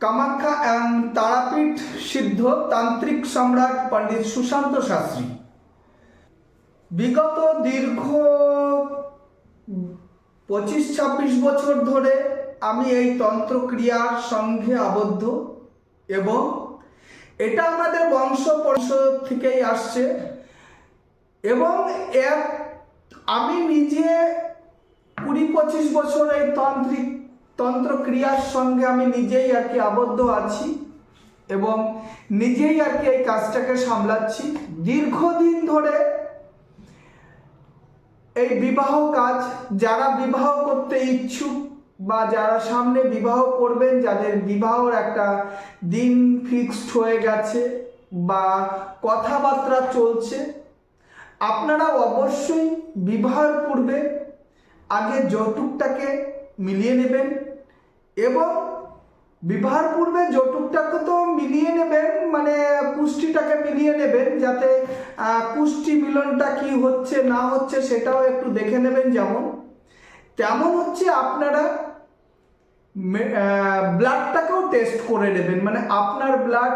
Kamakhya and Tarapith সিদ্ধ তান্ত্রিক সম্রাট পণ্ডিত সুশান্ত শাস্ত্রী। বিগত দীর্ঘ পঁচিশ ছাব্বিশ বছর ধরে আমি এই তন্ত্রক্রিয়ার সঙ্গে আবদ্ধ এবং এটা আমাদের বংশ বংশ থেকেই আসছে এবং এক আমি নিজে কুড়ি পঁচিশ বছর এই তান্ত্রিক তন্ত্রক্রিয়ার সঙ্গে আমি নিজেই আর কি আবদ্ধ আছি এবং নিজেই আর কি এই কাজটাকে সামলাচ্ছি। দীর্ঘদিন ধরে এই বিবাহ কাজ, যারা বিবাহ করতে ইচ্ছুক বা যারা সামনে বিবাহ করবেন, যাদের বিবাহর একটা দিন ফিক্সড হয়ে গেছে বা কথাবার্তা চলছে, আপনারা অবশ্যই বিবাহের পূর্বে আগে যৌতুকটাকে মিলিয়ে নেবেন। এবং বিবাহের পূর্বে যৌতুকটাকে তো মিলিয়ে নেবেন মানে কুষ্টিটাকে মিলিয়ে নেবেন যাতে কুষ্টি মিলনটা কি হচ্ছে, না হচ্ছে সেটাও একটু দেখে নেবেন যেমন। তেমন হচ্ছে আপনারা ব্লাডটাকেও টেস্ট করে নেবেন মানে আপনার ব্লাড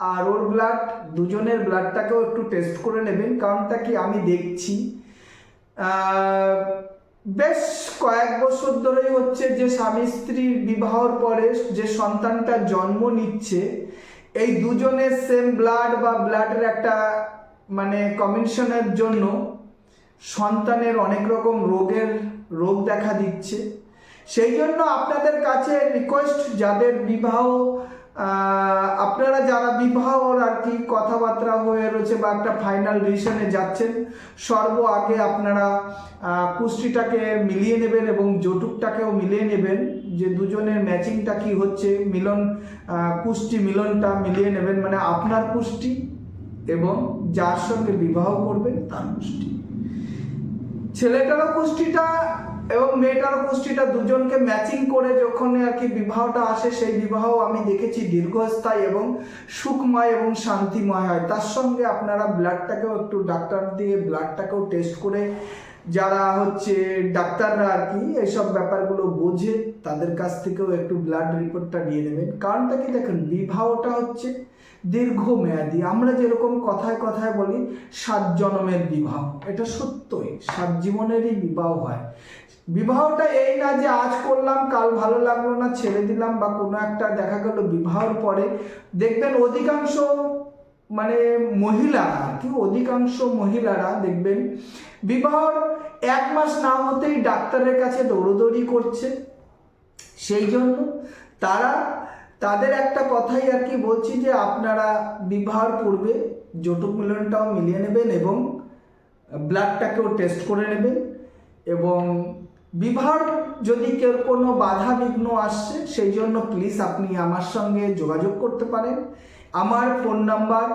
আর ওর ব্লাড দুজনের ব্লাডটাকেও একটু টেস্ট করে নেবেন। কারণটা কি আমি দেখছি। বেশ কয়েক বছর ধরেই হচ্ছে যে স্বামী স্ত্রীর বিবাহর পরে যে সন্তানটা জন্ম নিচ্ছে, এই দুজনের সেম ব্লাড বা ব্লাডের একটা মানে কমিশনের জন্য সন্তানের অনেক রকম রোগের রোগ দেখা দিচ্ছে। সেই জন্য আপনাদের কাছে রিকোয়েস্ট যাদের বিবাহ আপনারা যারা বিবাহর আর কি কথাবার্তা হয়ে রয়েছে বা একটা ফাইনাল ডিসিশনে যাচ্ছেন, সর্ব আগে আপনারা কুষ্টিটাকে মিলিয়ে নেবেন এবং যৌতুকটাকেও মিলিয়ে নেবেন। যে দুজনের ম্যাচিংটা কি হচ্ছে, মিলন কুষ্টি মিলনটা মিলিয়ে নেবেন। মানে আপনার কুষ্টি এবং যার সঙ্গে বিবাহ করবেন তার কুষ্টি ছেলেটারও কুষ্টিটা এবং মেয়েটার কুষ্টিটা দুজনকে ম্যাচিং করে যখন আর কি বিবাহটা আসে, সেই বিবাহ আমি দেখেছি দীর্ঘস্থায়ী এবং সুখময় এবং শান্তিময় হয়। তার সঙ্গে আপনারা ব্লাডটাকেও একটু ডাক্তার দিয়ে ব্লাডটাকেও টেস্ট করে যারা হচ্ছে ডাক্তাররা আর কি এইসব ব্যাপারগুলো বোঝে, তাদের কাছ থেকেও একটু ব্লাড রিপোর্টটা নিয়ে নেবেন। কারণটা কি দেখেন, বিবাহটা হচ্ছে দীর্ঘমেয়াদী। আমরা যেরকম কথায় কথায় বলি, সাত জন্মের বিবাহ। এটা সত্যই, সাত জীবনেরই বিবাহ হয়। বিবাহটা এই না যে আজ করলাম, কাল ভালো লাগল না, ছেড়ে দিলাম বা কোনো একটা দেখা গেল বিবাহর পরে। দেখবেন অধিকাংশ মানে মহিলারা কি অধিকাংশ মহিলারা দেখবেন বিবাহর এক মাস না হতেই ডাক্তারের কাছে দৌড়দৌড়ি করছে। সেই জন্য তারা তাদের একটা কথাই আর কি বলছি যে আপনারা বিবাহর পূর্বে যৌতুক মিলনটাও মিলিয়ে নেবেন এবং ব্লাডটাকেও টেস্ট করে নেবেন এবং বিবাহর যদি কেউ কোনো বাধা বিঘ্ন আসছে, সেই জন্য প্লিজ আপনি আমার সঙ্গে যোগাযোগ করতে পারেন। আমার ফোন নাম্বার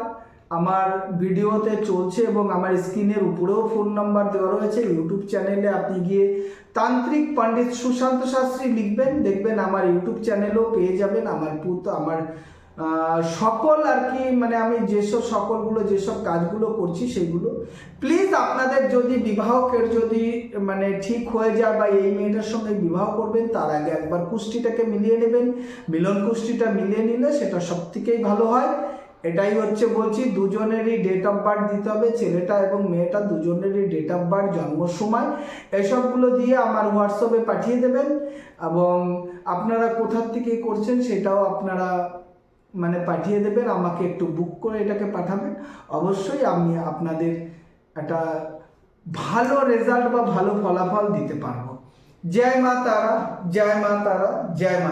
আমার ভিডিওতে চলছে এবং আমার স্ক্রিনের উপরেও ফোন নাম্বার দেওয়া রয়েছে। ইউটিউব চ্যানেলে আপনি গিয়ে তান্ত্রিক পণ্ডিত সুশান্ত শাস্ত্রী লিখবেন। দেখবেন আমার ইউটিউব চ্যানেলও পেয়ে যাবেন। আমার পুত, আমার সকল আর কি মানে আমি যেসব সকলগুলো, যেসব কাজগুলো করছি সেগুলো। প্লিজ আপনাদের যদি বিবাহকের যদি মানে ঠিক হয়ে যায় বা এই মেয়েটার সঙ্গে বিবাহ করবেন, তার আগে একবার কুষ্টিটাকে মিলিয়ে নেবেন। মিলন কুষ্টিটা মিলিয়ে নিলে সেটা সব থেকেই ভালো হয়। এটাই হচ্ছে বলছি, দুজনেরই ডেট অফ বার্থ দিতে হবে, ছেলেটা এবং মেয়েটা দুজনেরই ডেট অফ বার্থ জন্ম সময় এসবগুলো দিয়ে আমার হোয়াটসঅ্যাপে পাঠিয়ে দেবেন এবং আপনারা কোথার থেকে করছেন সেটাও আপনারা মানে পাঠিয়ে দেবেন, আমাকে একটু বুক করে এটাকে পাঠাবেন। অবশ্যই আমি আপনাদের একটা ভালো রেজাল্ট বা ভালো ফলাফল দিতে পারব। জয় মা তারা, জয় মা তারা, জয় মা